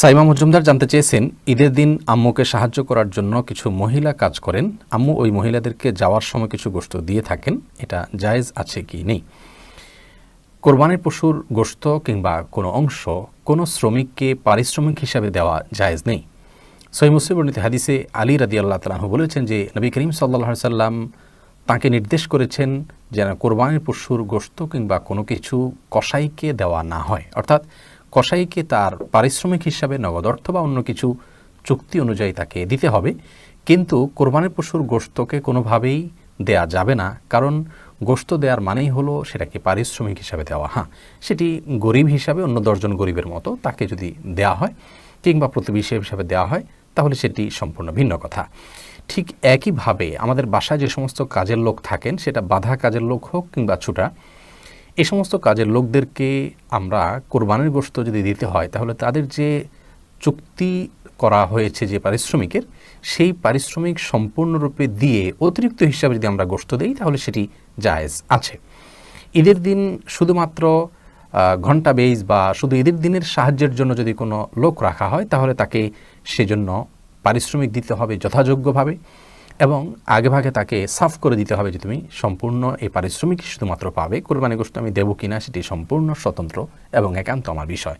সাইমা মজুমদার জানতে চেয়েছেন, ঈদের দিন আম্মুকে সাহায্য করার জন্য কিছু মহিলা কাজ করেন। আম্মু ওই মহিলাদেরকে যাওয়ার সময় কিছু গোশত দিয়ে থাকেন। এটা জায়েজ আছে কি নেই? কোরবানির পশুর গোশত কিংবা কোনো অংশ কোনো শ্রমিককে পারিশ্রমিক হিসাবে দেওয়া জায়েজ নেই। সই মুসলিম বর্ণিত হাদিসে আলী রাদি আল্লাহ তালাহ বলেছেন যে, নবী করিম সাল্লাহ সাল্লাম তাকে নির্দেশ করেছেন যেন কোরবানির পশুর গোশত কিংবা কোনো কিছু কসাইকে দেওয়া না হয়। অর্থাৎ কসাইকে তার পারিশ্রমিক হিসাবে, নগদ অর্থ বা অন্য কিছু চুক্তি অনুযায়ী তাকে দিতে হবে। কিন্তু কোরবানির পশুর গোশতকে কোনোভাবেই দেয়া যাবে না। কারণ গোশত দেওয়ার মানেই হলো সেটাকে পারিশ্রমিক হিসাবে দেওয়া। হ্যাঁ সেটি গরিব হিসাবে, অন্য দশজন গরিবের মতো তাকে যদি দেয়া হয় কিংবা প্রতিবেশী হিসাবে দেওয়া হয়, তাহলে সেটি সম্পূর্ণ ভিন্ন কথা। ঠিক একইভাবে আমাদের বাসায় যে সমস্ত কাজের লোক থাকেন, সেটা বাধা কাজের লোক হোক কিংবা ছুটা এই সমস্ত কাজের লোকদেরকে আমরা কোরবানির গোশত যদি দিতে হয়, তাহলে তাদের যে চুক্তি করা হয়েছে যে পারিশ্রমিকের, সেই পারিশ্রমিক সম্পূর্ণরূপে দিয়ে অতিরিক্ত হিসাবে যদি আমরা গোশত দিই, তাহলে সেটি জায়েজ আছে। ঈদের দিন শুধুমাত্র ঘণ্টা বেইজ বা শুধু ঈদের দিনের সাহায্যের জন্য যদি কোনো লোক রাখা হয়, তাহলে তাকে সেজন্য পারিশ্রমিক দিতে হবে যথাযোগ্যভাবে। এবং আগেভাগে তাকে সাফ করে দিতে হবে যে তুমি সম্পূর্ণ এই পারিশ্রমিক শুধুমাত্র পাবে। কোরবানি গোষ্ঠ আমি দেবো কিনা সেটি সম্পূর্ণ স্বতন্ত্র এবং একান্ত আমার বিষয়।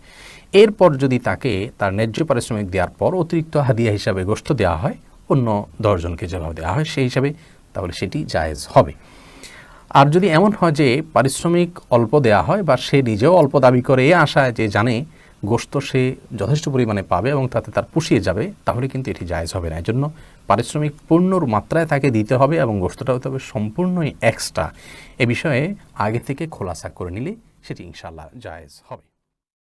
এরপর যদি তাকে তার ন্যায্য পারিশ্রমিক দেওয়ার পর অতিরিক্ত হাদিয়া হিসাবে গোষ্ঠ দেওয়া হয়, অন্য দশজনকে যেভাবে দেওয়া হয় সেই হিসাবে তাহলে সেটি জায়েজ হবে। আর যদি এমন হয় যে পারিশ্রমিক অল্প দেয়া হয় বা সে নিজেও অল্প দাবি করে, এ আশায় যে জানে গোস্ত সে যথেষ্ট পরিমাণে পাবে এবং তাতে তার পুষিয়ে যাবে, তাহলে কিন্তু এটি জায়জ হবে না। এর জন্য পারিশ্রমিক পূর্ণর মাত্রায় তাকে দিতে হবে এবং গোস্তটা হতে হবে সম্পূর্ণই এক্সট্রা এ বিষয়ে আগে থেকে খোলাসা করে নিলে সেটি ইনশাল্লাহ জায়েজ হবে।